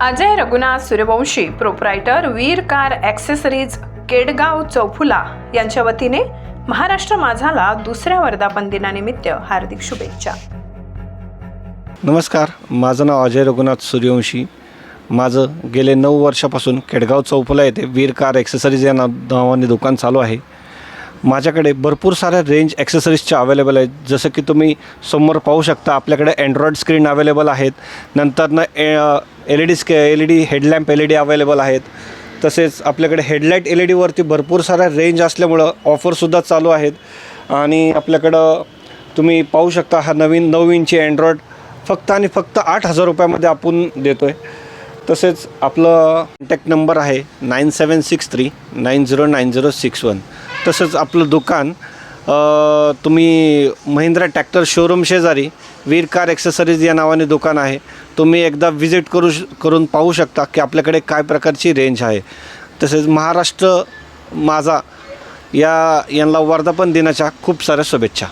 Ajay Raghunath Suryavanshi proprietor Veer car accessories Kedgaon Choufula यांच्या वतीने महाराष्ट्र माझाला दुसऱ्या वर्धापन दिनानिमित्त हार्दिक शुभेच्छा. नमस्कार माझं नाव अजय रघुनाथ सूर्यवंशी. माझं गेले नऊ वर्षापासून केडगाव चौफुला येथे वीर कार ॲक्सेसरीज या नावाने दुकान चालू आहे. माझ्याकडे भरपूर साऱ्या रेंज ॲक्सेसरीजच्या अवेलेबल आहेत. जसं की तुम्ही समोर पाहू शकता आपल्याकडे अँड्रॉइड स्क्रीन अवेलेबल आहेत. नंतरनं L E D स्के L E D headlamp L E D available आहेत. तसेच आपल्याकडे हेडलाईट एल ई डीवरती भरपूर साऱ्या रेंज असल्यामुळं ऑफरसुद्धा चालू आहेत. आणि आपल्याकडं तुम्ही पाहू शकता हा नवीन नऊ इंची अँड्रॉइड फक्त आणि फक्त आठ हजार रुपयामध्ये आपण देतो आहे तसेच आपलं कॉन्टॅक्ट नंबर आहे nine seven six three nine zero nine zero six one. तसंच आपलं दुकान तुम्ही महिंद्रा ट्रॅक्टर शोरूम शेजारी वीर कार ॲक्सेसरीज या नावाने दुकान आहे. तुम्ही एकदा व्हिजिट करू श करून पाहू शकता की आपल्याकडे काय प्रकारची रेंज आहे. तसेच महाराष्ट्र माझा या यांना वर्धापन दिनाच्या खूप साऱ्या शुभेच्छा.